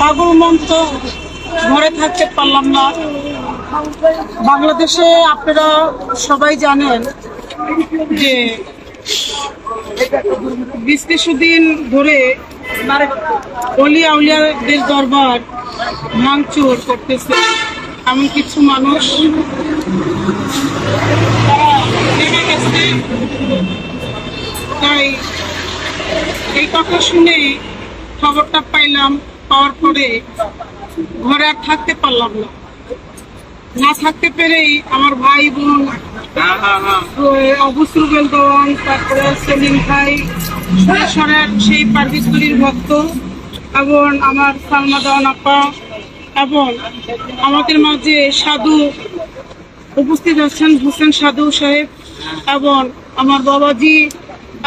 পাগল মন তো ঘরে থাকতে পারলাম না। বাংলাদেশে আপনারা সবাই জানেন যে বিশ দিন ধরে অলি আউলিয়াদের দরবার ভাঙচুর করতেছে। এমন কিছু মানুষ তাই এই কথা শুনে খবরটা পাইলাম। পাওয়ার পরে ঘরে আর থাকতে পারলাম না। না থাকতে পেরেই আমার ভাই বোন অবসর বেলদন তারপরে সেলিম ভাই সুরেশ্বরের সেই পারবিস্তুরির ভক্ত, এবং আমার সালমা দেওয়ান আপা, এবং আমাদের মাঝে সাধু উপস্থিত আছেন, হোসেন সাধু সাহেব, এবং আমার বাবাজি,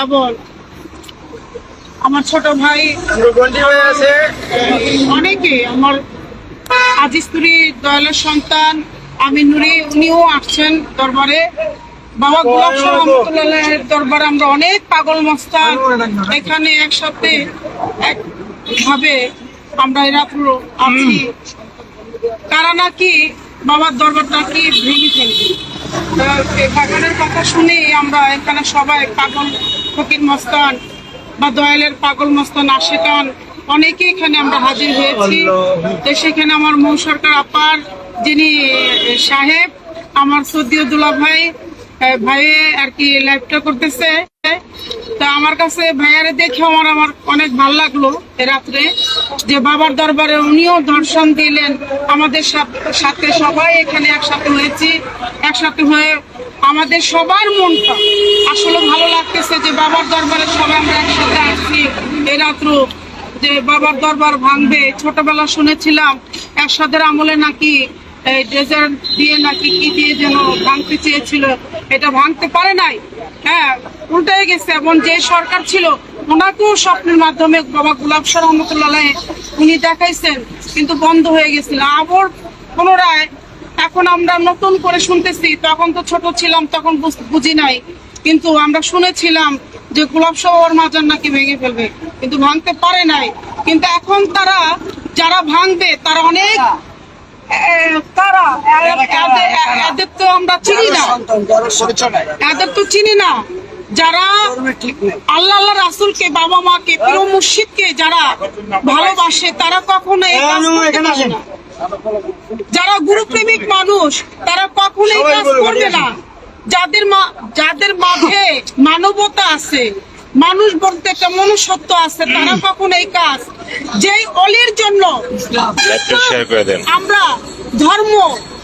এবং আমার ছোট ভাই অনেকে আমার আজিস্তুরি দয়ালের সন্তান আমিন নুরি উনিও আসছেন দরবারে। বাবা গোলাপ রহমতুল্লাহের দরবারে আমরা অনেক পাগল মস্তান এখানে একসাথে একভাবে আমরা এরা পুরো আছি কারা নাকি বাবার দরবার নাকি ভেঙে ফেলবে? পাগলের কথা শুনে আমরা এখানে সবাই পাগল ফকির মস্তান বা দয়ালের পাগল মস্তান আশেকান অনেকে এখানে আমরা হাজির হয়েছি। তো সেখানে আমার মৌ সরকার আপার যিনি সাহেব আমার সদ্যদুল্লা ভাই আহ, ভাইয়ে আর কি লাইভটা করতেছে। তা আমার কাছে ভাইয়ারে দেখে আমার আমার অনেক ভালো লাগল রাত্রে যে বাবার দরবারে উনিও দর্শন দিলেন। আমাদের সাথে সবাই এখানে একসাথে হয়েছি একসাথে হয়ে আমাদের সবার মনটা আসলে ভালো লাগতেছে যে বাবার এ রাত্র যে বাবার দরবার ভাঙবে, ছোটবেলা শুনেছিলাম একসাথে আমলে নাকি এই ডেজার্ট দিয়ে নাকি কি দিয়ে যেন ভাঙতে চেয়েছিল, এটা ভাঙতে পারে নাই। হ্যাঁ গেছে যে সরকার ছিল, ওনাকেও স্বপ্নের মাধ্যমে বাবা গুলাব শাহ উনি দেখাইছেন, কিন্তু বন্ধ হয়ে গেছিল। আবার পুনরায় এখন আমরা নতুন করে শুনতেছি, তখন তো ছোট ছিলাম, তখন বুঝ- নাই, কিন্তু আমরা শুনেছিলাম যে গোলাপ শহর মাজার নাকি ভেঙে ফেলবে। কিন্তু ভাঙতে পারে নাই। কিন্তু এখন তারা যারা ভাঙবে তারা অনেক তারা এদের- এদের তো আমরা চিনি না। এদের তো চিনি না। যারা আল্লাহ আল্লাহ রাসুলকে বাবা মাকে প্রিয় মুর্শিদকে যারা ভালোবাসে তারা কখনো না। যারা গুরুপ্রেমিক মানুষ তারা কখনো এই কাজ করবে না। যাদের মা যাদের মাঝে মানবতা আছে মানুষ বলতে একটা মনুষ্যত্ব আছে তারা কখন এই কাজ? যেই অলির জন্য আমরা ধর্ম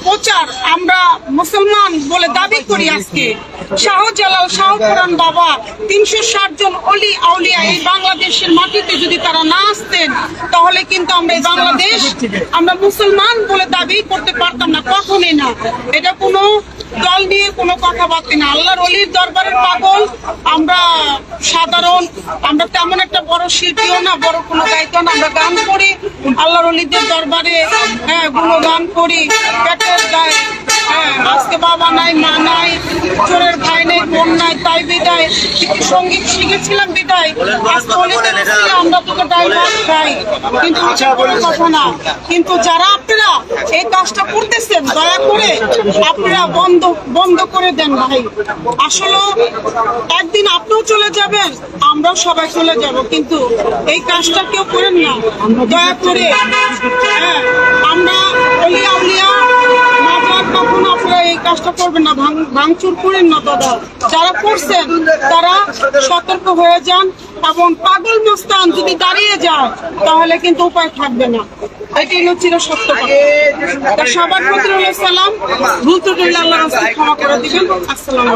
প্রচার আমরা মুসলমান বলে দাবি করি আজকে। শাহজালাল শাহপুরান বাবা তিনশো ষাট জন অলি আউলিয়া এই বাংলাদেশের মাটিতে যদি তারা না আসতেন তাহলে কিন্তু আমরা এই বাংলাদেশ আমরা মুসলমান বলে দাবি করতে পারতাম না কখনই না। এটা কোনো দল নিয়ে কোনো কথাবার্তা না আল্লাহর অলির দরবারের পাগল, আমরা সাধারণ, আমরা তেমন একটা বড় শিল্পীও না, বড় কোনো দায়িত্ব না। আমরা গান করি, আল্লাহর অলিদের দরবারে হ্যাঁ গুণগান করি। পেটের গায়ে হ্যাঁ আজকে বাবা নাই, মা নাই চোরের ভাই নেই বোন নাই তাই বিদায়। সংগীত শিখেছিলাম বিদায়। আজকে অলিদের আমরা তোকে ডাইভার্স খাই। কিন্তু কথা না। কিন্তু যারা আপনারা এই কাজটা করতেছেন দয়া করে আপনারা বন্ধ বন্ধ করে দেন ভাই। আসলে একদিন আপনিও চলে যাবেন আমরাও সবাই চলে যাব। কিন্তু এই কাজটা কেউ করেন না। দয়া করে হ্যাঁ আমরা অলি আউলিয়া মাজার কখনো আপনারা এই কাজটা করবেন না ভাঙচুর করেন না, দাদা। যারা করছেন, তারা সতর্ক হয়ে যান এবং পাগল মস্তান যদি দাঁড়িয়ে যায়, তাহলে কিন্তু উপায় থাকবে না। এটাই হলো চির সত্য সবার প্রতি সালাম। ভুল ত্রুটি আল্লাহ ক্ষমা করে দিবেন। আসসালামু